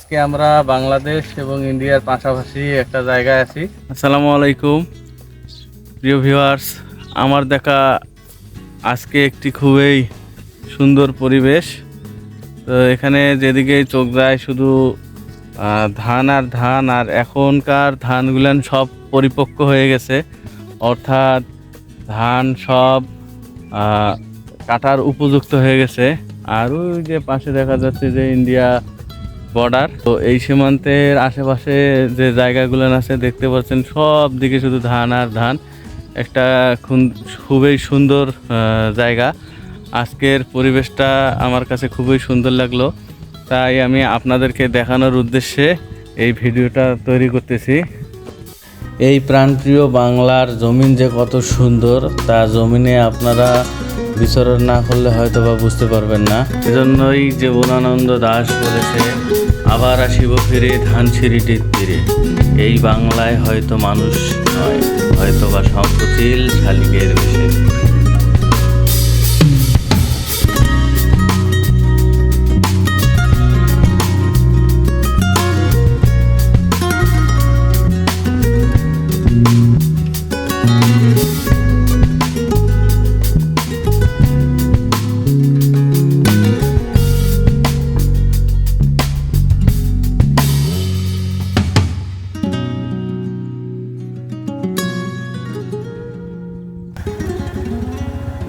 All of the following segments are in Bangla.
আজকে আমরা বাংলাদেশ এবং ইন্ডিয়ার পাশাপাশি একটা জায়গায় আছি। আসসালামু আলাইকুম। প্রিয় ভিউয়ার্স, আমার দেখা আজকে একটি খুবই সুন্দর পরিবেশ। তো এখানে যেদিকে চোখ যায় শুধু ধান আর ধান, আর এখনকার ধানগুলান সব পরিপক্ক হয়ে গেছে। অর্থাৎ ধান সব কাটার উপযুক্ত হয়ে গেছে। আর ওই যে পাশে দেখা যাচ্ছে যে ইন্ডিয়া বর্ডার তো এই সীমান্তের আশেপাশে যে জায়গাগুলো আছে, দেখতে পাচ্ছেন সব দিকে শুধু ধান আর ধান। একটা খুবই সুন্দর জায়গা। আজকের পরিবেশটা আমার কাছে খুবই সুন্দর লাগল। তাই আমি আপনাদেরকে দেখানোর উদ্দেশ্যে এই ভিডিওটা তৈরি করতেছি। এই প্রাণপ্রিয় বাংলার জমিন যে কত সুন্দর, তা জমিনে আপনারা বিচরণ না করলে হয়তো বা বুঝতে পারবেন না। এজন্যই যে বনানন্দ দাস বলেছে, আবার আসিব ফিরে ধান ছিঁড়িটির তীরে। এই বাংলায় হয়তো মানুষ নয় হয়তো বা সংকুচিল শালিকের বেশে।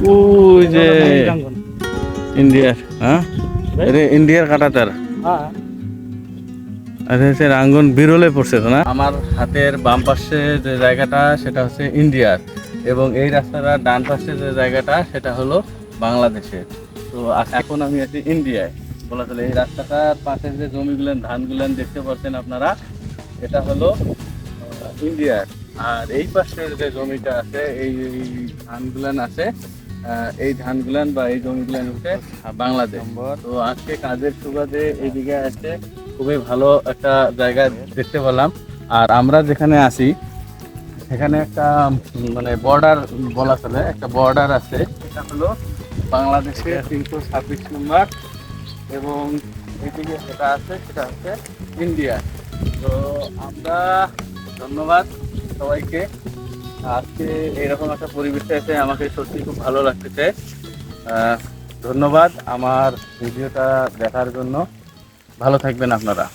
ওই যে ইন্ডিয়ার হ্যাঁ? এটা ইন্ডিয়ার কাটাতার। আচ্ছা হচ্ছে রাঙ্গন বিরলে পড়ছে তো না? আমার হাতের বাম পাশে যে জায়গাটা সেটা হচ্ছে ইন্ডিয়ার। এবং এই রাস্তাটার ডান পাশে যে জায়গাটা সেটা হলো বাংলাদেশের। তো এখন আমি আছি ইন্ডিয়ায়। বলা চলে এই রাস্তাটার পাশে যে জমিগুলেন ধানগুলেন দেখতে পাচ্ছেন আপনারা এটা হলো ইন্ডিয়ার। আর এই পাশের যে জমিটা আছে এই এই ধানগুলান আছে এই ধানগুলান বা এই জমিগুলান হচ্ছে বাংলাদেশ। তো আজকে কাজের সুবাদে এইদিকে আসছে খুবই ভালো একটা জায়গা দেখতে পেলাম। আর আমরা যেখানে আছি সেখানে একটা মানে বর্ডার বলা চলে একটা বর্ডার আছে। এটা হলো বাংলাদেশের তিনশো ছাব্বিশ নম্বর এবং এদিকে যেটা আছে সেটা হচ্ছে ইন্ডিয়া। তো আমরা ধন্যবাদ সবাইকে। আজকে এরকম একটা পরিবেশে এসে আমাকে সত্যি খুব ভালো লাগতেছে। ধন্যবাদ আমার ভিডিওটা দেখার জন্য। ভালো থাকবেন আপনারা।